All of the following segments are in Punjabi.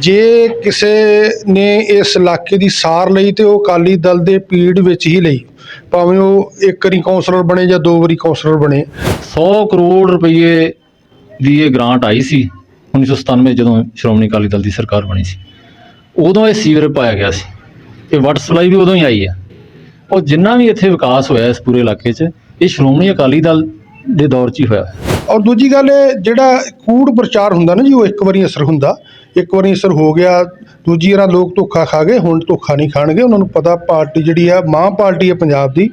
ਜੇ ਕਿਸੇ ਨੇ ਇਸ ਇਲਾਕੇ ਦੀ ਸਾਰ ਲਈ ਤੇ ਉਹ ਅਕਾਲੀ ਦਲ ਦੇ ਪੀੜ ਵਿੱਚ ਹੀ ਲਈ, ਭਾਵੇਂ ਉਹ ਇੱਕ ਵਾਰੀ ਕੌਂਸਲਰ ਬਣੇ ਜਾਂ ਦੋ ਵਾਰੀ ਕੌਂਸਲਰ ਬਣੇ 100 ਕਰੋੜ ਰੁਪਏ ਦੀ ਇਹ ਗ੍ਰਾਂਟ ਆਈ ਸੀ 1997 ਜਦੋਂ ਸ਼੍ਰੋਮਣੀ ਅਕਾਲੀ ਦਲ ਦੀ ਸਰਕਾਰ ਬਣੀ ਸੀ। ਉਦੋਂ ਇਹ ਸੀਵਰ ਪਾਇਆ ਗਿਆ ਸੀ। ਇਹ ਵਾਟਰ ਸਪਲਾਈ ਵੀ ਉਦੋਂ ਹੀ ਆਈ ਹੈ। ਉਹ ਜਿੰਨਾ ਵੀ ਇੱਥੇ ਵਿਕਾਸ ਹੋਇਆ ਇਸ ਪੂਰੇ ਇਲਾਕੇ 'ਚ, ਇਹ ਸ਼੍ਰੋਮਣੀ ਅਕਾਲੀ ਦਲ ਦੇ ਦੌਰ 'ਚ ਹੀ ਹੋਇਆ। ਔਰ ਦੂਜੀ ਗੱਲ ਇਹ ਜਿਹੜਾ ਕੂੜ ਪ੍ਰਚਾਰ ਹੁੰਦਾ ਨਾ ਜੀ, ਉਹ ਇੱਕ ਵਾਰੀ ਅਸਰ ਹੁੰਦਾ। ਇੱਕ ਵਾਰੀ ਅਸਰ ਹੋ ਗਿਆ, ਦੂਜੀ ਵਾਰ ਲੋਕ ਧੋਖਾ ਖਾ ਗਏ, ਹੁਣ ਧੋਖਾ ਨਹੀਂ ਖਾਣਗੇ। ਉਹਨਾਂ ਨੂੰ ਪਤਾ ਪਾਰਟੀ ਜਿਹੜੀ ਆ ਮਾਂ ਪਾਰਟੀ ਹੈ ਪੰਜਾਬ ਦੀ,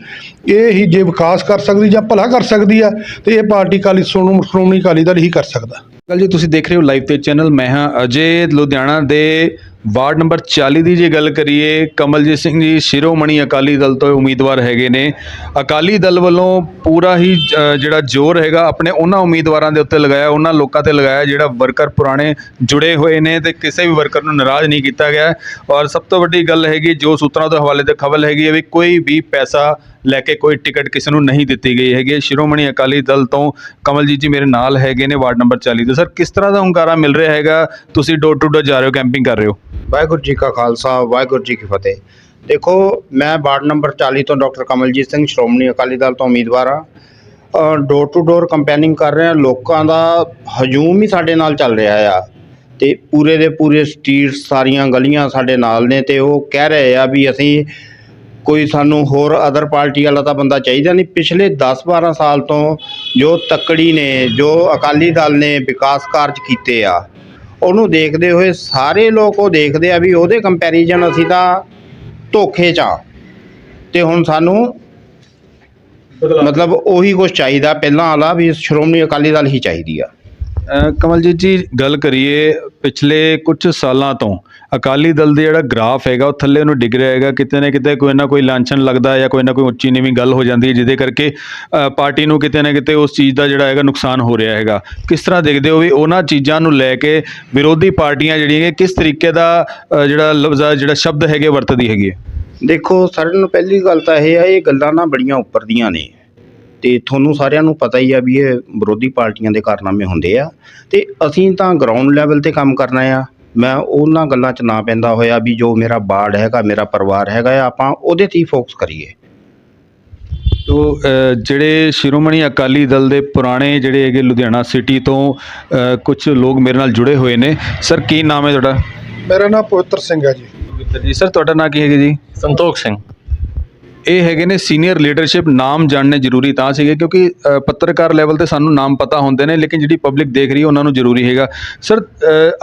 ਇਹ ਹੀ ਜੇ ਵਿਕਾਸ ਕਰ ਸਕਦੀ ਜਾਂ ਭਲਾ ਕਰ ਸਕਦੀ ਆ, ਤੇ ਇਹ ਪਾਰਟੀ ਕਾਲੀ ਸੋਨੂੰ, ਸ਼੍ਰੋਮਣੀ ਅਕਾਲੀ ਦਲ ਹੀ ਕਰ ਸਕਦਾ। ਕੱਲ ਜੀ, ਤੁਸੀਂ ਦੇਖ ਰਹੇ ਹੋ ਲਾਈਵ ਤੇ ਚੈਨਲ, ਮੈਂ ਹਾਂ ਅਜੇ ਲੁਧਿਆਣਾ ਦੇ ਵਾਰਡ ਨੰਬਰ 40 ਦੀ ਜੇ ਗੱਲ ਕਰੀਏ, ਕਮਲਜੀਤ ਸਿੰਘ ਜੀ, ਸ਼ਿਰੋਮਣੀ ਅਕਾਲੀ ਦਲ ਤੋਂ ਉਮੀਦਵਾਰ ਹੈਗੇ ਨੇ। ਅਕਾਲੀ ਦਲ ਵੱਲੋਂ ਪੂਰਾ ਹੀ ਜਿਹੜਾ ਜ਼ੋਰ ਹੈਗਾ, ਆਪਣੇ ਉਹਨਾਂ ਉਮੀਦਵਾਰਾਂ ਦੇ ਉੱਤੇ ਲਗਾਇਆ, ਉਹਨਾਂ ਲੋਕਾਂ ਤੇ ਲਗਾਇਆ, ਜਿਹੜਾ ਵਰਕਰ ਪੁਰਾਣੇ ਜੁੜੇ ਹੋਏ ਨੇ ਤੇ ਕਿਸੇ ਵੀ ਵਰਕਰ ਨੂੰ ਨਾਰਾਜ਼ ਨਹੀਂ ਕੀਤਾ ਗਿਆ। ਔਰ ਸਭ ਤੋਂ ਵੱਡੀ ਗੱਲ ਹੈਗੀ, ਜੋ ਸੂਤਰਾਂ ਦੇ ਹਵਾਲੇ ਤੇ ਖਬਰ ਹੈਗੀ ਹੈ ਵੀ ਕੋਈ ਵੀ ਪੈਸਾ ਲੈ ਕੇ ਕੋਈ ਟਿਕਟ ਕਿਸੇ ਨੂੰ ਨਹੀਂ ਦਿੱਤੀ ਗਈ ਹੈਗੀ। ਸ਼੍ਰੋਮਣੀ ਅਕਾਲੀ ਦਲ ਤੋਂ ਕਮਲਜੀਤ ਜੀ ਮੇਰੇ ਨਾਲ ਹੈਗੇ ਨੇ, ਵਾਰਡ ਨੰਬਰ 40 ਦੇ। ਸਰ, ਕਿਸ ਤਰ੍ਹਾਂ ਦਾ ਹੁੰਗਾਰਾ ਮਿਲ ਰਿਹਾ ਹੈਗਾ? ਤੁਸੀਂ ਡੋਰ ਟੂ ਡੋਰ ਜਾ ਰਹੇ ਹੋ ਕੈਂਪਿੰਗ ਕਰ ਰਹੇ ਹੋ? ਵਾਹਿਗੁਰੂ ਜੀ ਕਾ ਖਾਲਸਾ, ਵਾਹਿਗੁਰੂ ਜੀ ਕੀ ਫਤਿਹ। ਦੇਖੋ, ਮੈਂ ਵਾਰਡ ਨੰਬਰ 40 ਤੋਂ ਡਾਕਟਰ ਕਮਲਜੀਤ ਸਿੰਘ, ਸ਼੍ਰੋਮਣੀ ਅਕਾਲੀ ਦਲ ਤੋਂ ਉਮੀਦਵਾਰ ਆ ਡੋਰ ਟੂ ਡੋਰ ਕੰਪੇਨਿੰਗ ਕਰ ਰਹੇ ਆ ਲੋਕਾਂ ਦਾ ਹਜੂਮ ਹੀ ਸਾਡੇ ਨਾਲ ਚੱਲ ਰਿਹਾ ਆ। ਤੇ ਪੂਰੇ ਦੇ ਪੂਰੇ ਸਟਰੀਟ ਸਾਰੀਆਂ ਗਲੀਆਂ ਸਾਡੇ ਨਾਲ ਨੇ ਤੇ ਉਹ ਕਹਿ ਰਹੇ ਆ ਵੀ ਅਸੀਂ ਕੋਈ ਸਾਨੂੰ ਹੋਰ ਅਦਰ ਪਾਰਟੀ ਵਾਲਾ ਤਾਂ ਬੰਦਾ ਚਾਹੀਦਾ ਨਹੀਂ। ਪਿਛਲੇ 10-12 ਸਾਲ ਤੋਂ ਜੋ ਤੱਕੜੀ ਨੇ, ਜੋ ਅਕਾਲੀ ਦਲ ਨੇ ਵਿਕਾਸ ਕਾਰਜ ਕੀਤੇ ਆ ਉਹਨੂੰ ਦੇਖਦੇ ਹੋਏ ਸਾਰੇ ਲੋਕ ਉਹ ਦੇਖਦੇ ਆ ਵੀ ਉਹਦੇ ਕੰਪੈਰੀਜ਼ਨ ਅਸੀਂ ਤਾਂ ਧੋਖੇ 'ਚ ਆ। ਤੇ ਹੁਣ ਸਾਨੂੰ ਮਤਲਬ ਉਹੀ ਕੁਝ ਚਾਹੀਦਾ ਪਹਿਲਾਂ ਵਾਲਾ ਵੀ ਸ਼੍ਰੋਮਣੀ ਅਕਾਲੀ ਦਲ ਹੀ ਚਾਹੀਦੀ ਆ। ਕਮਲਜੀਤ ਜੀ ਗੱਲ ਕਰੀਏ ਪਿਛਲੇ ਕੁਝ ਸਾਲਾਂ ਤੋਂ ਅਕਾਲੀ ਦਲ ਦੇ ਜਿਹੜਾ ਗ੍ਰਾਫ ਹੈਗਾ, ਉਹ ਥੱਲੇ ਨੂੰ ਡਿੱਗ ਰਿਹਾ ਹੈਗਾ। ਕਿਤੇ ਨਾ ਕਿਤੇ ਕੋਈ ਨਾ ਕੋਈ ਲਾਂਛਨ ਲੱਗਦਾ ਜਾਂ ਕੋਈ ਨਾ ਕੋਈ ਉੱਚੀ ਨੀਵੀਂ ਗੱਲ ਹੋ ਜਾਂਦੀ ਹੈ, ਜਿਹਦੇ ਕਰਕੇ ਪਾਰਟੀ ਨੂੰ ਕਿਤੇ ਨਾ ਕਿਤੇ ਉਸ ਚੀਜ਼ ਦਾ ਜਿਹੜਾ ਹੈਗਾ ਨੁਕਸਾਨ ਹੋ ਰਿਹਾ ਹੈਗਾ। ਕਿਸ ਤਰ੍ਹਾਂ ਦੇਖਦੇ ਹੋ ਵੀ ਉਹਨਾਂ ਚੀਜ਼ਾਂ ਨੂੰ ਲੈ ਕੇ ਵਿਰੋਧੀ ਪਾਰਟੀਆਂ ਜਿਹੜੀਆਂ ਕਿਸ ਤਰੀਕੇ ਦਾ ਜਿਹੜਾ ਲਫ਼ਜ਼, ਜਿਹੜਾ ਸ਼ਬਦ ਹੈਗੇ, ਵਰਤਦੀ ਹੈਗੀ ਹੈ? ਦੇਖੋ ਸਾਰਿਆਂ ਨੂੰ ਪਹਿਲੀ ਗੱਲ ਤਾਂ ਇਹ ਆ, ਇਹ ਗੱਲਾਂ ਨਾ ਬੜੀਆਂ ਉੱਪਰ ਦੀਆਂ ਨੇ। ਤੇ ਤੁਹਾਨੂੰ ਸਾਰਿਆਂ ਨੂੰ ਪਤਾ ਹੀ ਆ ਵੀ ਇਹ ਵਿਰੋਧੀ ਪਾਰਟੀਆਂ ਦੇ ਕਾਰਨਾਮੇ ਹੁੰਦੇ ਆ। ਤੇ ਅਸੀਂ ਤਾਂ ਗਰਾਊਂਡ ਲੈਵਲ ਤੇ ਕੰਮ ਕਰਨਾ ਆ। ਮੈਂ ਉਹਨਾਂ ਗੱਲਾਂ 'ਚ ਨਾ ਪੈਂਦਾ ਹੋਇਆ ਵੀ ਜੋ ਮੇਰਾ ਬਾੜ ਹੈਗਾ ਮੇਰਾ ਪਰਿਵਾਰ ਹੈਗਾ ਆ ਆਪਾਂ ਉਹਦੇ ਤੇ ਹੀ ਫੋਕਸ ਕਰੀਏ। ਤੋ ਜਿਹੜੇ ਸ਼ਿਰੋਮਣੀ ਅਕਾਲੀ ਦਲ ਦੇ ਪੁਰਾਣੇ ਜਿਹੜੇ ਹੈਗੇ ਲੁਧਿਆਣਾ ਸਿਟੀ ਤੋਂ ਕੁਝ ਲੋਕ ਮੇਰੇ ਨਾਲ ਜੁੜੇ ਹੋਏ ਨੇ। ਸਰ ਕੀ ਨਾਮ ਹੈ ਤੁਹਾਡਾ? ਮੇਰਾ ਨਾਮ ਪਵਿੱਤਰ ਸਿੰਘ ਹੈ ਜੀ। ਪਵਿੱਤਰ ਜੀ ਸਰ ਤੁਹਾਡਾ ਨਾਂ ਕੀ ਹੈਗਾ ਜੀ? ਸੰਤੋਖ ਸਿੰਘ। ਇਹ ਹੈਗੇ ਨੇ ਸੀਨੀਅਰ ਲੀਡਰਸ਼ਿਪ ਨਾਮ ਜਾਣਨੇ ਜ਼ਰੂਰੀ ਤਾਂ ਸੀਗੇ ਕਿਉਂਕਿ ਪੱਤਰਕਾਰ ਲੈਵਲ ਤੇ ਸਾਨੂੰ ਨਾਮ ਪਤਾ ਹੁੰਦੇ ਨੇ, ਲੇਕਿਨ ਜਿਹੜੀ ਪਬਲਿਕ ਦੇਖ ਰਹੀ ਹੈ ਉਹਨਾਂ ਨੂੰ ਜ਼ਰੂਰੀ ਹੈਗਾ। ਸਰ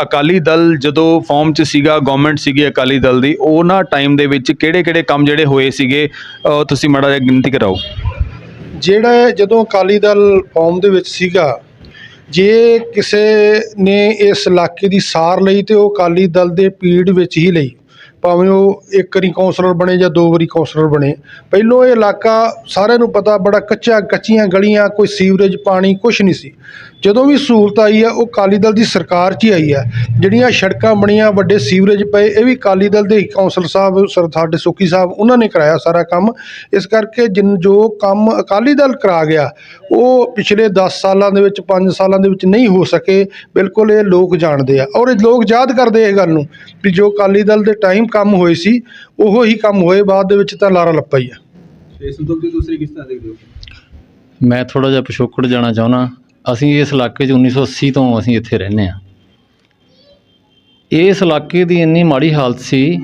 ਅਕਾਲੀ ਦਲ ਜਦੋਂ ਫਾਰਮ 'ਚ ਸੀਗਾ ਗਵਰਨਮੈਂਟ ਸੀਗੀ ਅਕਾਲੀ ਦਲ ਦੀ, ਉਹਨਾਂ ਟਾਈਮ ਦੇ ਵਿੱਚ ਕਿਹੜੇ-ਕਿਹੜੇ ਕੰਮ ਜਿਹੜੇ ਹੋਏ ਸੀਗੇ? ਤੁਸੀਂ ਮਾੜਾ ਜਿਹਾ ਗਿਣਤੀ ਕਰਾਓ। ਜਿਹੜਾ ਜਦੋਂ ਅਕਾਲੀ ਦਲ ਫਾਰਮ ਦੇ ਵਿੱਚ ਸੀਗਾ, ਜੇ ਕਿਸੇ ਨੇ ਇਸ ਇਲਾਕੇ ਦੀ ਸਾਰ ਲਈ ਤੇ ਉਹ ਅਕਾਲੀ ਦਲ ਦੇ ਪੀੜ ਵਿੱਚ ਹੀ ਲਈ। ਭਾਵੇਂ ਉਹ ਇੱਕ ਵਾਰੀ ਕੌਂਸਲਰ ਬਣੇ ਜਾਂ ਦੋ ਵਾਰੀ ਕੌਂਸਲਰ ਬਣੇ। ਪਹਿਲੋਂ ਇਹ ਇਲਾਕਾ ਸਾਰਿਆਂ ਨੂੰ ਪਤਾ, ਬੜਾ ਕੱਚਾ, ਕੱਚੀਆਂ ਗਲੀਆਂ, ਕੋਈ ਸੀਵਰੇਜ ਪਾਣੀ ਕੁਛ ਨਹੀਂ ਸੀ। ਜਦੋਂ ਵੀ ਸਹੂਲਤ ਆਈ ਆ ਉਹ ਅਕਾਲੀ ਦਲ ਦੀ ਸਰਕਾਰ 'ਚ ਹੀ ਆਈ ਆ ਜਿਹੜੀਆਂ ਸੜਕਾਂ ਬਣੀਆਂ ਵੱਡੇ ਸੀਵਰੇਜ ਪਏ ਇਹ ਵੀ ਅਕਾਲੀ ਦਲ ਦੇ ਹੀ ਕੌਂਸਲ ਸਾਹਿਬ ਸਰ ਸਾਡੇ ਸੁੱਖੀ ਸਾਹਿਬ ਉਹਨਾਂ ਨੇ ਕਰਾਇਆ ਸਾਰਾ ਕੰਮ। ਇਸ ਕਰਕੇ ਜਿਨ ਜੋ ਕੰਮ ਅਕਾਲੀ ਦਲ ਕਰਾ ਗਿਆ ਉਹ ਪਿਛਲੇ 10 ਸਾਲਾਂ ਦੇ ਵਿੱਚ 5 ਸਾਲਾਂ ਦੇ ਵਿੱਚ ਨਹੀਂ ਹੋ ਸਕੇ। ਬਿਲਕੁਲ ਇਹ ਲੋਕ ਜਾਣਦੇ ਆ। ਔਰ ਇਹ ਲੋਕ ਯਾਦ ਕਰਦੇ ਇਹ ਗੱਲ ਨੂੰ ਵੀ ਜੋ ਅਕਾਲੀ ਦਲ ਦੇ ਟਾਈਮ ਕੰਮ ਹੋਏ ਸੀ ਉਹੋ ਹੀ ਕੰਮ ਹੋਏ ਬਾਅਦ ਦੇ ਵਿੱਚ ਤਾਂ ਲਾਰਾ ਲੱਪਾ ਹੀ ਆ। ਸੰਤੋਖ ਜੀ ਦੂਸਰੀ ਕਿਸ ਤਰ੍ਹਾਂ ਦੇਖਦੇ ਹੋ? ਮੈਂ ਥੋੜਾ ਜਿਹਾ ਪਿਛੋਕੜ ਜਾਣਾ ਚਾਹੁੰਦਾ। ਅਸੀਂ ਇਸ ਇਲਾਕੇ 'ਚ 1980 ਤੋਂ ਅਸੀਂ ਇੱਥੇ ਰਹਿੰਦੇ ਆ ਇਸ ਇਲਾਕੇ ਦੀ ਇੰਨੀ ਮਾੜੀ ਹਾਲਤ ਸੀ,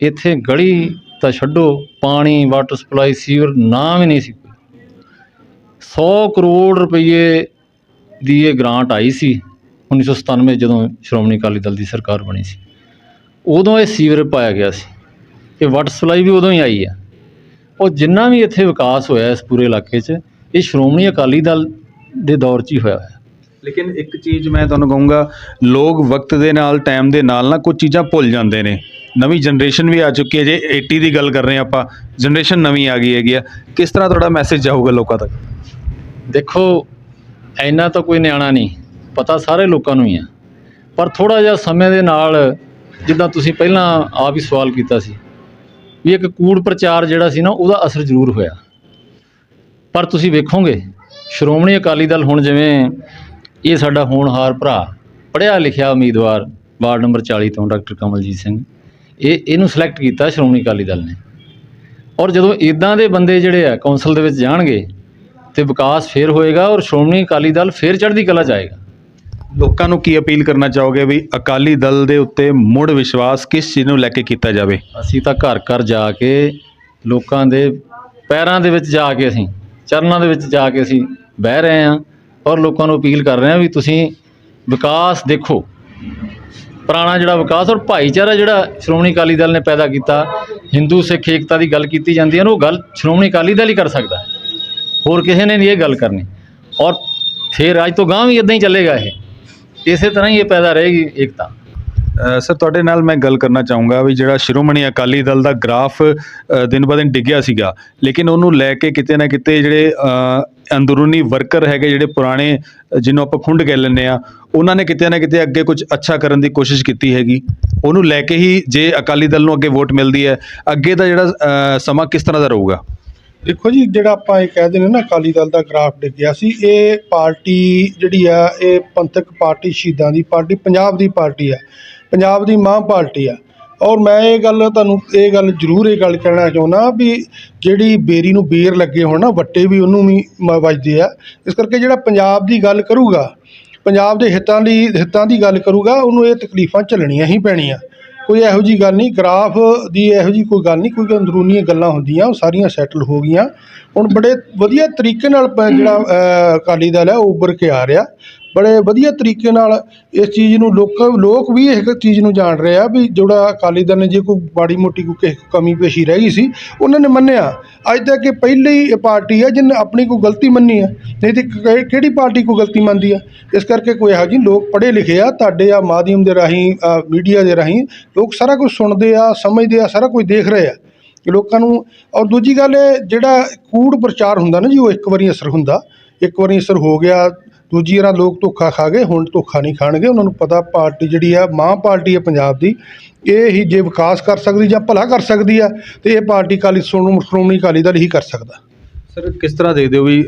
ਇੱਥੇ ਗਲੀ ਤਾਂ ਛੱਡੋ, ਪਾਣੀ ਵਾਟਰ ਸਪਲਾਈ ਸੀਵਰ ਨਾ ਵੀ ਨਹੀਂ ਸੀ 100 ਕਰੋੜ ਰੁਪਏ ਦੀ ਇਹ ਗ੍ਰਾਂਟ ਆਈ ਸੀ 1997 ਜਦੋਂ ਸ਼੍ਰੋਮਣੀ ਅਕਾਲੀ ਦਲ ਦੀ ਸਰਕਾਰ ਬਣੀ ਸੀ। ਉਦੋਂ ਇਹ ਸੀਵਰ ਪਾਇਆ ਗਿਆ ਸੀ। ਇਹ ਵਾਟਰ ਸਪਲਾਈ ਵੀ ਉਦੋਂ ਹੀ ਆਈ ਆ ਉਹ ਜਿੰਨਾ ਵੀ ਇੱਥੇ ਵਿਕਾਸ ਹੋਇਆ ਇਸ ਪੂਰੇ ਇਲਾਕੇ 'ਚ, ਇਹ ਸ਼੍ਰੋਮਣੀ ਅਕਾਲੀ ਦਲ ਦੇ ਦੌਰ 'ਚ ਹੀ ਹੋਇਆ ਹੈ ਲੇਕਿਨ ਇੱਕ ਚੀਜ਼ ਮੈਂ ਤੁਹਾਨੂੰ ਕਹੂੰਗਾ ਲੋਕ ਵਕਤ ਦੇ ਨਾਲ ਟਾਈਮ ਦੇ ਨਾਲ ਨਾ ਕੁਝ ਚੀਜ਼ਾਂ ਭੁੱਲ ਜਾਂਦੇ ਨੇ। ਨਵੀਂ ਜਨਰੇਸ਼ਨ ਵੀ ਆ ਚੁੱਕੀ ਹੈ ਜੇ 80 ਦੀ ਗੱਲ ਕਰ ਰਹੇ ਹਾਂ ਆਪਾਂ ਜਨਰੇਸ਼ਨ ਨਵੀਂ ਆ ਗਈ ਹੈਗੀ ਆ। ਕਿਸ ਤਰ੍ਹਾਂ ਤੁਹਾਡਾ ਮੈਸੇਜ ਜਾਊਗਾ ਲੋਕਾਂ ਤੱਕ? ਦੇਖੋ ਇੰਨਾ ਤਾਂ ਕੋਈ ਨਿਆਣਾ ਨਹੀਂ ਪਤਾ ਸਾਰੇ ਲੋਕਾਂ ਨੂੰ ਹੀ ਆ। ਪਰ ਥੋੜਾ ਜਿਹਾ ਸਮੇਂ ਦੇ ਨਾਲ ਜਿੱਦਾਂ ਤੁਸੀਂ ਪਹਿਲਾਂ ਆਪ ਹੀ ਸਵਾਲ ਕੀਤਾ ਸੀ ਵੀ ਇੱਕ ਕੂੜ ਪ੍ਰਚਾਰ ਜਿਹੜਾ ਸੀ ਨਾ ਉਹਦਾ ਅਸਰ ਜ਼ਰੂਰ ਹੋਇਆ। ਪਰ ਤੁਸੀਂ ਵੇਖੋਗੇ ਸ਼੍ਰੋਮਣੀ ਅਕਾਲੀ ਦਲ ਹੁਣ ਜਿਵੇਂ ਇਹ ਸਾਡਾ ਹੋਣਹਾਰ ਭਰਾ ਪੜ੍ਹਿਆ ਲਿਖਿਆ ਉਮੀਦਵਾਰ ਵਾਰਡ ਨੰਬਰ 40 ਤੋਂ ਡਾਕਟਰ ਕਮਲਜੀਤ ਸਿੰਘ ਇਹ ਇਹਨੂੰ ਸਿਲੈਕਟ ਕੀਤਾ ਸ਼੍ਰੋਮਣੀ ਅਕਾਲੀ ਦਲ ਨੇ। ਔਰ ਜਦੋਂ ਇਦਾਂ ਦੇ ਬੰਦੇ ਜਿਹੜੇ ਆ ਕੌਂਸਲ ਦੇ ਵਿੱਚ ਜਾਣਗੇ ਤੇ ਵਿਕਾਸ ਫੇਰ ਹੋਏਗਾ ਔਰ ਸ਼੍ਰੋਮਣੀ ਅਕਾਲੀ ਦਲ ਫੇਰ ਚੜ੍ਹਦੀ ਕਲਾ ਜਾਏਗਾ ਲੋਕਾਂ ਨੂੰ ਕੀ ਅਪੀਲ ਕਰਨਾ ਚਾਹੋਗੇ ਵੀ ਅਕਾਲੀ ਦਲ ਦੇ ਉੱਤੇ ਮੁੜ ਵਿਸ਼ਵਾਸ ਕਿਸ ਚੀਜ਼ ਨੂੰ ਲੈ ਕੇ ਕੀਤਾ ਜਾਵੇ? ਅਸੀਂ ਤਾਂ ਘਰ ਘਰ ਜਾ ਕੇ ਲੋਕਾਂ ਦੇ ਪੈਰਾਂ ਦੇ ਵਿੱਚ ਜਾ ਕੇ ਅਸੀਂ ਚਰਨਾਂ ਦੇ ਵਿੱਚ ਜਾ ਕੇ ਅਸੀਂ ਬਹਿ ਰਹੇ ਹਾਂ ਔਰ ਲੋਕਾਂ ਨੂੰ ਅਪੀਲ ਕਰ ਰਹੇ ਹਾਂ ਵੀ ਤੁਸੀਂ ਵਿਕਾਸ ਦੇਖੋ। ਪੁਰਾਣਾ ਜਿਹੜਾ ਵਿਕਾਸ ਔਰ ਭਾਈਚਾਰਾ ਜਿਹੜਾ ਸ਼੍ਰੋਮਣੀ ਅਕਾਲੀ ਦਲ ਨੇ ਪੈਦਾ ਕੀਤਾ, ਹਿੰਦੂ, ਸਿੱਖ, ਏਕਤਾ ਦੀ ਗੱਲ ਕੀਤੀ ਜਾਂਦੀ ਹੈ ਉਹ ਗੱਲ ਸ਼੍ਰੋਮਣੀ ਅਕਾਲੀ ਦਲ ਹੀ ਕਰ ਸਕਦਾ ਹੋਰ ਕਿਸੇ ਨੇ ਨਹੀਂ ਇਹ ਗੱਲ ਕਰਨੀ। ਔਰ ਫਿਰ ਅੱਜ ਤੋਂ ਗਾਂ ਵੀ ਇਦਾਂ ਹੀ ਚੱਲੇਗਾ ਇਹ। ਇਸੇ ਤਰ੍ਹਾਂ ਹੀ ਇਹ ਪੈਦਾ ਰਹੇਗੀ ਏਕਤਾ। ਸਰ, ਤੁਹਾਡੇ ਨਾਲ ਮੈਂ ਗੱਲ ਕਰਨਾ ਚਾਹੂੰਗਾ ਵੀ ਜਿਹੜਾ ਸ਼੍ਰੋਮਣੀ ਅਕਾਲੀ ਦਲ ਦਾ ਗ੍ਰਾਫ ਦਿਨ ਬ ਦਿਨ ਡਿੱਗਿਆ ਸੀਗਾ। ਲੇਕਿਨ ਉਹਨੂੰ ਲੈ ਕੇ ਕਿਤੇ ਨਾ ਕਿਤੇ ਜਿਹੜੇ ਅੰਦਰੂਨੀ ਵਰਕਰ ਹੈਗੇ ਜਿਹੜੇ ਪੁਰਾਣੇ, ਜਿਹਨੂੰ ਆਪਾਂ ਖੁੰਡ ਕਹਿ ਲੈਂਦੇ ਆ ਉਹਨਾਂ ਨੇ ਕਿਤੇ ਨਾ ਕਿਤੇ ਅੱਗੇ ਕੁਝ ਅੱਛਾ ਕਰਨ ਦੀ ਕੋਸ਼ਿਸ਼ ਕੀਤੀ ਹੈਗੀ। ਉਹਨੂੰ ਲੈ ਕੇ ਹੀ ਜੇ ਅਕਾਲੀ ਦਲ ਨੂੰ ਅੱਗੇ ਵੋਟ ਮਿਲਦੀ ਹੈ, ਅੱਗੇ ਦਾ ਜਿਹੜਾ ਸਮਾਂ ਕਿਸ ਤਰ੍ਹਾਂ ਦਾ ਰਹੂਗਾ? ਦੇਖੋ ਜੀ, ਜਿਹੜਾ ਆਪਾਂ ਇਹ ਕਹਿੰਦੇ ਨੇ ਨਾ, ਅਕਾਲੀ ਦਲ ਦਾ ਗ੍ਰਾਫ ਡਿੱਗਿਆ ਸੀ, ਇਹ ਪਾਰਟੀ ਜਿਹੜੀ ਆ, ਇਹ ਪੰਥਕ ਪਾਰਟੀ ਸ਼ਹੀਦਾਂ ਦੀ ਪਾਰਟੀ, ਪੰਜਾਬ ਦੀ ਪਾਰਟੀ ਆ। ਪੰਜਾਬ ਦੀ ਮਾਂ ਪਾਰਟੀ ਆ। ਔਰ ਮੈਂ ਇਹ ਗੱਲ ਤੁਹਾਨੂੰ, ਇਹ ਗੱਲ ਜ਼ਰੂਰ ਇਹ ਗੱਲ ਕਹਿਣਾ ਚਾਹੁੰਦਾ ਵੀ ਜਿਹੜੀ ਬੇਰੀ ਨੂੰ ਬੇਰ ਲੱਗੇ ਹੋਣ ਨਾ, ਵੱਟੇ ਵੀ ਉਹਨੂੰ ਵੀ ਮ- ਵੱਜਦੇ ਆ। ਇਸ ਕਰਕੇ ਜਿਹੜਾ ਪੰਜਾਬ ਦੀ ਗੱਲ ਕਰੂਗਾ, ਪੰਜਾਬ ਦੇ ਹਿੱਤਾਂ ਦੀ ਹਿੱਤਾਂ ਦੀ ਗੱਲ ਕਰੂਗਾ, ਉਹਨੂੰ ਇਹ ਤਕਲੀਫਾਂ ਝੱਲਣੀਆਂ ਹੀ ਪੈਣੀਆਂ। ਕੋਈ ਇਹੋ ਜੀ ਗੱਲ ਨਹੀਂ, ਗ੍ਰਾਫ ਦੀ ਇਹੋ ਜੀ ਕੋਈ ਗੱਲ ਨਹੀਂ ਕੋਈ ਅੰਦਰੂਨੀ ਗੱਲਾਂ ਹੁੰਦੀਆਂ, ਉਹ ਸਾਰੀਆਂ ਸੈਟਲ ਹੋ ਗਈਆਂ। ਹੁਣ ਬੜੇ ਵਧੀਆ ਤਰੀਕੇ ਨਾਲ ਜਿਹੜਾ ਅਕਾਲੀ ਦਲ ਹੈ, ਉਹ ਉੱਭਰ ਕੇ ਆ ਰਿਹਾ। ਬੜੇ ਵਧੀਆ ਤਰੀਕੇ ਨਾਲ ਇਸ ਚੀਜ਼ ਨੂੰ ਲੋਕ ਲੋਕ ਵੀ ਇਸ ਚੀਜ਼ ਨੂੰ ਜਾਣ ਰਹੇ ਆ ਵੀ ਜਿਹੜਾ ਅਕਾਲੀ ਦਲ ਨੇ ਜੇ ਕੋਈ ਮਾੜੀ ਮੋਟੀ ਕੋਈ ਕਿਸੇ ਕਮੀ ਪੇਸ਼ੀ ਰਹਿ ਗਈ ਸੀ, ਉਹਨਾਂ ਨੇ ਮੰਨਿਆ। ਅੱਜ ਤੱਕ ਇਹ ਪਹਿਲੀ ਇਹ ਪਾਰਟੀ ਹੈ ਜਿਹਨੇ ਆਪਣੀ ਕੋਈ ਗਲਤੀ ਮੰਨੀ ਹੈ ਨਹੀਂ ਤੇ ਕਿ- ਕਿਹੜੀ ਪਾਰਟੀ ਕੋਈ ਗਲਤੀ ਮੰਨਦੀ ਆ? ਇਸ ਕਰਕੇ ਕੋਈ ਇਹੋ ਜਿਹੀ ਲੋਕ ਪੜ੍ਹੇ ਲਿਖੇ ਆ, ਤੁਹਾਡੇ ਆ ਮਾਧਿਅਮ ਦੇ ਰਾਹੀਂ ਮੀਡੀਆ ਦੇ ਰਾਹੀਂ, ਲੋਕ ਸਾਰਾ ਕੁਝ ਸੁਣਦੇ ਆ, ਸਮਝਦੇ ਆ, ਸਾਰਾ ਕੁਝ ਦੇਖ ਰਹੇ ਆ। ਲੋਕਾਂ ਨੂੰ, ਔਰ ਦੂਜੀ ਗੱਲ ਇਹ ਜਿਹੜਾ ਕੂੜ ਪ੍ਰਚਾਰ ਹੁੰਦਾ ਨਾ ਜੀ, ਉਹ ਇੱਕ ਵਾਰੀ ਅਸਰ ਹੁੰਦਾ। ਇੱਕ ਵਾਰੀ ਅਸਰ ਹੋ ਗਿਆ ਦੂਜੀ ਵਾਰ ਲੋਕ ਧੋਖਾ ਖਾ ਗਏ ਹੁਣ ਧੋਖਾ ਨਹੀਂ ਖਾਣਗੇ ਉਹਨਾਂ ਨੂੰ ਪਤਾ ਪਾਰਟੀ ਜਿਹੜੀ ਆ ਮਾਂ ਪਾਰਟੀ ਹੈ ਪੰਜਾਬ ਦੀ ਇਹ ਹੀ ਜੇ ਵਿਕਾਸ ਕਰ ਸਕਦੀ ਜਾਂ ਭਲਾ ਕਰ ਸਕਦੀ ਆ ਤੇ ਇਹ ਪਾਰਟੀ ਕਾਲੀ ਸ਼੍ਰੋਮਣੀ ਸ਼੍ਰੋਮਣੀ ਅਕਾਲੀ ਦਲ ਹੀ ਕਰ ਸਕਦਾ। ਸਰ ਕਿਸ ਤਰ੍ਹਾਂ ਦੇਖਦੇ ਹੋ ਵੀ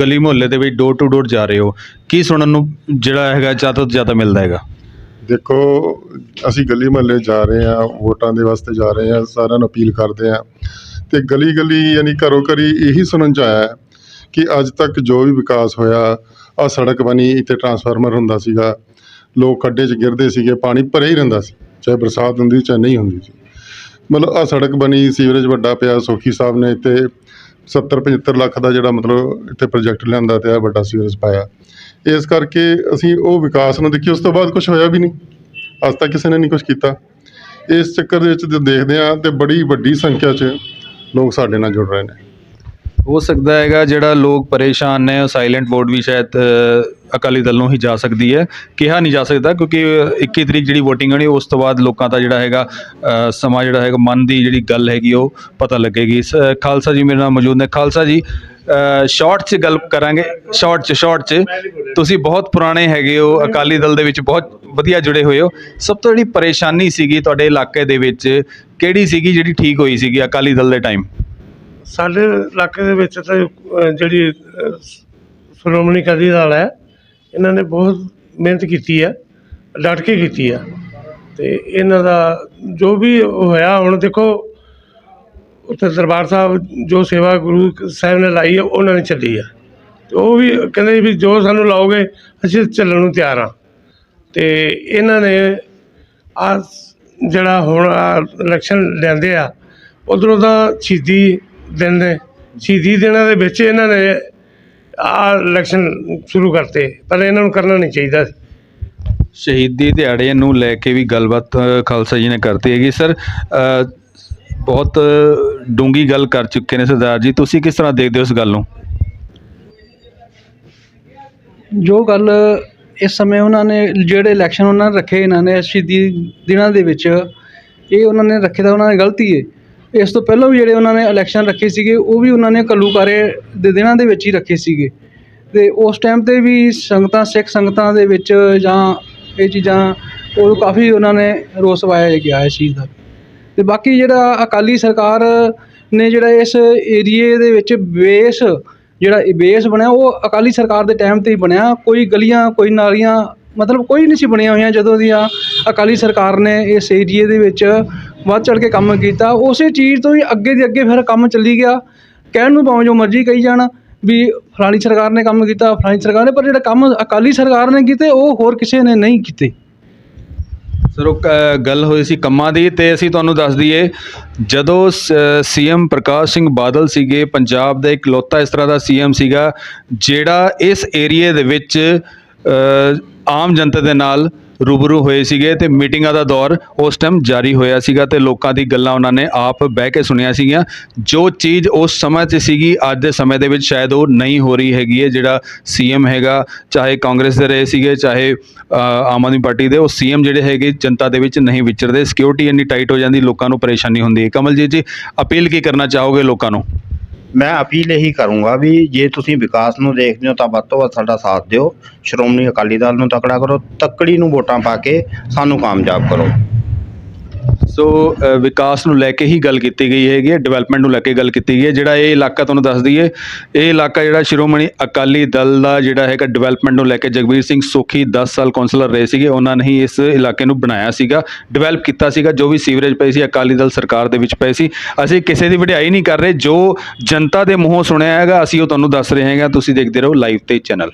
ਗਲੀ ਮੁਹੱਲੇ ਦੇ ਵਿੱਚ ਡੋਰ ਟੂ ਡੋਰ ਜਾ ਰਹੇ ਹੋ? ਕੀ ਸੁਣਨ ਨੂੰ ਜਿਹੜਾ ਹੈਗਾ ਜ਼ਿਆਦਾ ਤੋਂ ਜ਼ਿਆਦਾ ਮਿਲਦਾ ਹੈਗਾ? ਦੇਖੋ ਅਸੀਂ ਗਲੀ ਮਹੱਲੇ ਜਾ ਰਹੇ ਹਾਂ ਵੋਟਾਂ ਦੇ ਵਾਸਤੇ ਜਾ ਰਹੇ ਹਾਂ ਸਾਰਿਆਂ ਨੂੰ ਅਪੀਲ ਕਰਦੇ ਹਾਂ। ਤੇ ਗਲੀ ਗਲੀ ਯਾਨੀ ਘਰੋਂ ਘਰੀ ਇਹੀ ਸੁਣਨ ਚ ਆਇਆ ਕਿ ਅੱਜ ਤੱਕ ਜੋ ਵੀ ਵਿਕਾਸ ਹੋਇਆ ਆ ਸੜਕ ਬਣੀ, ਇੱਥੇ ਟਰਾਂਸਫਾਰਮਰ ਹੁੰਦਾ ਸੀਗਾ। ਲੋਕ ਖੱਡੇ 'ਚ ਗਿਰਦੇ ਸੀਗੇ, ਪਾਣੀ ਭਰਿਆ ਹੀ ਰਹਿੰਦਾ ਸੀ, ਚਾਹੇ ਬਰਸਾਤ ਹੁੰਦੀ ਚਾਹੇ ਨਹੀਂ ਹੁੰਦੀ ਸੀ। ਮਤਲਬ ਆ ਸੜਕ ਬਣੀ, ਸੀਵਰੇਜ ਵੱਡਾ ਪਿਆ, ਸੋਖੀ ਸਾਹਿਬ ਨੇ ਇੱਥੇ 70 75 ਲੱਖ ਦਾ ਜਿਹੜਾ ਮਤਲਬ ਇੱਥੇ ਪ੍ਰੋਜੈਕਟ ਲਿਆਂਦਾ ਤੇ ਆ ਵੱਡਾ ਸੀਵਰੇਜ ਪਾਇਆ। ਇਸ ਕਰਕੇ ਅਸੀਂ ਉਹ ਵਿਕਾਸ ਨੂੰ ਦੇਖੀ, ਉਸ ਤੋਂ ਬਾਅਦ ਕੁਝ ਹੋਇਆ ਵੀ ਨਹੀਂ। ਅੱਜ ਤੱਕ ਕਿਸੇ ਨੇ ਨਹੀਂ ਕੁਝ ਕੀਤਾ। ਇਸ ਚੱਕਰ ਦੇ ਵਿੱਚ ਜੇ ਦੇਖਦੇ ਆ ਤੇ ਬੜੀ ਵੱਡੀ ਸੰਖਿਆ 'ਚ ਲੋਕ ਸਾਡੇ ਨਾਲ ਜੁੜ ਰਹੇ ਨੇ। ਹੋ ਸਕਦਾ ਹੈਗਾ ਜਿਹੜਾ ਲੋਕ ਪਰੇਸ਼ਾਨ ਨੇ, ਉਹ ਸਾਇਲੈਂਟ ਵੋਟ ਵੀ ਸ਼ਾਇਦ ਅਕਾਲੀ ਦਲ ਨੂੰ ਹੀ ਜਾ ਸਕਦੀ ਹੈ। ਕਿਹਾ ਨਹੀਂ ਜਾ ਸਕਦਾ ਕਿਉਂਕਿ 21 ਤਰੀਕ ਜਿਹੜੀ VOTING ਹੋਣੀ, ਉਸ ਤੋਂ ਬਾਅਦ ਲੋਕਾਂ ਦਾ ਜਿਹੜਾ ਹੈਗਾ ਸਮਾਂ ਜਿਹੜਾ ਹੈਗਾ, ਮਨ ਦੀ ਜਿਹੜੀ ਗੱਲ ਹੈਗੀ, ਉਹ ਪਤਾ ਲੱਗੇਗੀ। ਸ- ਖਾਲਸਾ ਜੀ ਮੇਰੇ ਨਾਲ ਮੌਜੂਦ ਨੇ। ਖਾਲਸਾ ਜੀ ਸ਼ਾਰਟ 'ਚ ਗੱਲ ਕਰਾਂਗੇ। ਸ਼ਾਰਟ 'ਚ ਸ਼ਾਰਟ 'ਚ। ਤੁਸੀਂ ਬਹੁਤ ਪੁਰਾਣੇ ਹੈਗੇ ਹੋ, ਅਕਾਲੀ ਦਲ ਦੇ ਵਿੱਚ ਬਹੁਤ ਵਧੀਆ ਜੁੜੇ ਹੋਏ ਹੋ। ਸਭ ਤੋਂ ਜਿਹੜੀ ਪਰੇਸ਼ਾਨੀ ਸੀਗੀ ਤੁਹਾਡੇ ਇਲਾਕੇ ਦੇ ਵਿੱਚ, ਕਿਹੜੀ ਸੀਗੀ ਜਿਹੜੀ ਠੀਕ ਹੋਈ ਸੀਗੀ ਅਕਾਲੀ ਦਲ ਦੇ ਟਾਈਮ ਸਾਡੇ ਇਲਾਕੇ ਦੇ ਵਿੱਚ ਤਾਂ ਅਹ, ਜਿਹੜੀ ਅਹ, ਸ਼੍ਰੋਮਣੀ ਅਕਾਲੀ ਦਲ ਹੈ ਇਹਨਾਂ ਨੇ ਬਹੁਤ ਮਿਹਨਤ ਕੀਤੀ ਹੈ ਡਟ ਕੇ ਕੀਤੀ ਆ ਤੇ ਇਹਨਾਂ ਦਾ ਜੋ ਵੀ ਹੋਇਆ ਹੁਣ ਦੇਖੋ ਉੱਥੇ ਦਰਬਾਰ ਸਾਹਿਬ ਜੋ ਸੇਵਾ ਗੁਰੂ ਸਾਹਿਬ ਨੇ ਲਾਈ ਹੈ ਉਹਨਾਂ ਨੇ ਚੱਲੀ ਆ ਤੇ ਉਹ ਵੀ ਕਹਿੰਦੇ ਵੀ ਜੋ ਸਾਨੂੰ ਲਾਓਗੇ ਅਸੀਂ ਚੱਲਣ ਨੂੰ ਤਿਆਰ ਹਾਂ। ਤੇ ਇਹਨਾਂ ਨੇ ਆ ਜਿਹੜਾ ਹੁਣ ਇਲੈਕਸ਼ਨ ਲੈਂਦੇ ਆ ਉਧਰੋਂ ਤਾਂ ਸ਼ਹੀਦੀ ਦਿਨ ਨੇ ਸ਼ਹੀਦੀ ਦਿਨਾਂ ਦੇ ਵਿੱਚ ਇਹਨਾਂ ਨੇ ਆ ਇਲੈਕਸ਼ਨ ਸ਼ੁਰੂ ਕਰਤੇ ਪਰ ਇਹਨਾਂ ਨੂੰ ਕਰਨਾ ਨਹੀਂ ਚਾਹੀਦਾ ਸੀ। ਸ਼ਹੀਦੀ ਦਿਹਾੜੇ ਨੂੰ ਲੈ ਕੇ ਵੀ ਗੱਲਬਾਤ ਖਾਲਸਾ ਜੀ ਨੇ ਕਰਤੀ ਹੈਗੀ। ਸਰ ਬਹੁਤ ਡੂੰਗੀ ਗੱਲ ਕਰ ਚੁੱਕੇ ਨੇ ਸਰਦਾਰ ਜੀ। ਤੁਸੀਂ ਕਿਸ ਤਰ੍ਹਾਂ ਦੇਖਦੇ ਹੋ ਇਸ ਗੱਲ ਨੂੰ? ਜੋ ਗੱਲ ਇਸ ਸਮੇਂ ਉਹਨਾਂ ਨੇ ਜਿਹੜੇ ਇਲੈਕਸ਼ਨ ਉਹਨਾਂ ਨੇ ਰੱਖੇ ਇਹਨਾਂ ਨੇ ਸ਼ਹੀਦੀ ਦਿਨਾਂ ਦੇ ਵਿੱਚ ਇਹ ਉਹਨਾਂ ਨੇ ਰੱਖੇ ਤਾਂ ਉਹਨਾਂ ਦੀ ਗਲਤੀ ਹੈ ਇਸ ਤੋਂ ਪਹਿਲਾਂ ਵੀ ਜਿਹੜੇ ਉਹਨਾਂ ਨੇ ਇਲੈਕਸ਼ਨ ਰੱਖੇ ਸੀਗੇ, ਉਹ ਵੀ ਉਹਨਾਂ ਨੇ ਕੱਲੂਕਾਰੇ ਦੇ ਦਿਨਾਂ ਦੇ ਵਿੱਚ ਹੀ ਰੱਖੇ ਸੀਗੇ। ਅਤੇ ਉਸ ਟਾਈਮ ਤੇ ਵੀ ਸੰਗਤਾਂ, ਸਿੱਖ ਸੰਗਤਾਂ ਦੇ ਵਿੱਚ ਜਾਂ ਇਹ ਚੀਜ਼ਾਂ, ਉਹ ਕਾਫੀ ਉਹਨਾਂ ਨੇ ਰੋਸ ਪਾਇਆ ਗਿਆ ਇਸ ਚੀਜ਼ ਦਾ। ਅਤੇ ਬਾਕੀ ਜਿਹੜਾ ਅਕਾਲੀ ਸਰਕਾਰ ਨੇ ਜਿਹੜਾ ਇਸ ਏਰੀਏ ਦੇ ਵਿੱਚ ਬੇਸ, ਜਿਹੜਾ ਬੇਸ ਬਣਿਆ, ਉਹ ਅਕਾਲੀ ਸਰਕਾਰ ਦੇ ਟਾਈਮ ਤੇ ਹੀ ਬਣਿਆ। ਕੋਈ ਗਲੀਆਂ, ਕੋਈ ਨਾਲੀਆਂ ਮਤਲਬ ਕੋਈ ਨਹੀਂ ਸੀ ਬਣੀਆਂ ਹੋਈਆਂ ਜਦੋਂ ਦੀਆਂ ਅਕਾਲੀ ਸਰਕਾਰ ਨੇ ਇਸ ਏਰੀਏ ਦੇ ਵਿੱਚ ਵੱਧ ਚੜ੍ਹ ਕੇ ਕੰਮ ਕੀਤਾ, ਉਸੇ ਚੀਜ਼ ਤੋਂ ਹੀ ਅੱਗੇ ਦੀ ਅੱਗੇ ਫਿਰ ਕੰਮ ਚੱਲੀ ਗਿਆ। ਕਹਿਣ ਨੂੰ ਭਾਵੇਂ ਜੋ ਮਰਜ਼ੀ ਕਹੀ ਜਾਣ ਵੀ ਫਲਾਣੀ ਸਰਕਾਰ ਨੇ ਕੰਮ ਕੀਤਾ, ਫਲਾਣੀ ਸਰਕਾਰ ਨੇ, ਪਰ ਜਿਹੜਾ ਕੰਮ ਅਕਾਲੀ ਸਰਕਾਰ ਨੇ ਕੀਤੇ, ਉਹ ਹੋਰ ਕਿਸੇ ਨੇ ਨਹੀਂ ਕੀਤੇ। ਸਰ, ਉਹ ਕ- ਗੱਲ ਹੋਈ ਸੀ ਕੰਮਾਂ ਦੀ ਤੇ ਅਸੀਂ ਤੁਹਾਨੂੰ ਦੱਸ ਦਈਏ, ਜਦੋਂ ਸੀਐਮ ਪ੍ਰਕਾਸ਼ ਸਿੰਘ ਬਾਦਲ ਸੀਗੇ, ਪੰਜਾਬ ਦਾ ਇਕਲੌਤਾ ਇਸ ਤਰ੍ਹਾਂ ਦਾ ਸੀਐਮ ਸੀਗਾ, ਜਿਹੜਾ ਇਸ ਏਰੀਏ ਦੇ ਵਿੱਚ ਆਮ ਜਨਤਾ ਦੇ ਨਾਲ ਰੂਬਰੂ ਹੋਏ ਸੀਗੇ ਤੇ ਮੀਟਿੰਗਾਂ ਦਾ ਦੌਰ ਉਸ ਟਾਈਮ ਜਾਰੀ ਹੋਇਆ ਸੀਗਾ ਤੇ ਲੋਕਾਂ ਦੀ ਗੱਲਾਂ ਉਹਨਾਂ ਨੇ ਆਪ ਬਹਿ ਕੇ ਸੁਣੀਆਂ ਸੀਗੀਆਂ। ਜੋ ਚੀਜ਼ ਉਸ ਸਮੇਂ 'ਚ ਸੀਗੀ, ਅੱਜ ਦੇ ਸਮੇਂ ਦੇ ਵਿੱਚ ਸ਼ਾਇਦ ਉਹ ਨਹੀਂ ਹੋ ਰਹੀ ਹੈਗੀ ਹੈ, ਜਿਹੜਾ ਸੀਐਮ ਹੈਗਾ, ਚਾਹੇ ਕਾਂਗਰਸ ਦੇ ਰਹੇ ਸੀਗੇ, ਚਾਹੇ ਆਮ ਆਦਮੀ ਪਾਰਟੀ ਦੇ, ਉਹ ਸੀਐਮ ਜਿਹੜੇ ਹੈਗੇ ਜਨਤਾ ਦੇ ਵਿੱਚ ਨਹੀਂ ਵਿਚਰਦੇ। ਸਿਕਿਉਰਿਟੀ ਇੰਨੀ ਟਾਈਟ ਹੋ ਜਾਂਦੀ, ਲੋਕਾਂ ਨੂੰ ਪਰੇਸ਼ਾਨੀ ਹੁੰਦੀ ਹੈ। ਕਮਲਜੀਤ ਜੀ, ਅਪੀਲ ਕੀ ਕਰਨਾ ਚਾਹੋਗੇ ਲੋਕਾਂ ਨੂੰ? ਮੈਂ ਅਪੀਲ ਇਹੀ ਕਰੂੰਗਾ ਵੀ ਜੇ ਤੁਸੀਂ ਵਿਕਾਸ ਨੂੰ ਦੇਖਦੇ ਹੋ ਤਾਂ ਵੱਧ ਤੋਂ ਵੱਧ ਸਾਡਾ ਸਾਥ ਦਿਓ। ਸ਼੍ਰੋਮਣੀ ਅਕਾਲੀ ਦਲ ਨੂੰ ਤਕੜਾ ਕਰੋ, ਤੱਕੜੀ ਨੂੰ ਵੋਟਾਂ ਪਾ ਕੇ ਸਾਨੂੰ ਕਾਮਯਾਬ ਕਰੋ। ਸੋ ਅ, ਵਿਕਾਸ ਨੂੰ ਲੈ ਕੇ ਹੀ ਗੱਲ ਕੀਤੀ ਗਈ ਹੈਗੀ ਹੈ ਡਿਵੈਲਪਮੈਂਟ ਨੂੰ ਲੈ ਕੇ ਗੱਲ ਕੀਤੀ ਗਈ ਹੈ। ਜਿਹੜਾ ਇਹ ਇਲਾਕਾ ਤੁਹਾਨੂੰ ਦੱਸ ਦਈਏ ਇਹ ਇਲਾਕਾ ਜਿਹੜਾ ਸ਼੍ਰੋਮਣੀ ਅਕਾਲੀ ਦਲ ਦਾ ਜਿਹੜਾ ਹੈਗਾ ਡਿਵੈਲਪਮੈਂਟ ਨੂੰ ਲੈ ਕੇ ਜਗਬੀਰ ਸਿੰਘ ਸੋਖੀ 10 ਸਾਲ ਕੌਂਸਲਰ ਰਹੇ ਸੀਗੇ ਉਹਨਾਂ ਨੇ ਹੀ ਇਸ ਇਲਾਕੇ ਨੂੰ ਬਣਾਇਆ ਸੀਗਾ ਡਿਵੈਲਪ ਕੀਤਾ ਸੀਗਾ ਜੋ ਵੀ ਸੀਵਰੇਜ ਪਏ ਸੀ ਅਕਾਲੀ ਦਲ ਸਰਕਾਰ ਦੇ ਵਿੱਚ ਪਏ ਸੀ। ਅਸੀਂ ਕਿਸੇ ਦੀ ਵਡਿਆਈ ਨਹੀਂ ਕਰ ਰਹੇ ਜੋ ਜਨਤਾ ਦੇ ਮੂੰਹੋਂ ਸੁਣਿਆ ਹੈਗਾ ਅਸੀਂ ਉਹ ਤੁਹਾਨੂੰ ਦੱਸ ਰਹੇ ਹੈਗਾ ਤੁਸੀਂ ਦੇਖਦੇ ਰਹੋ ਲਾਈਵ ਤੇ ਚੈਨਲ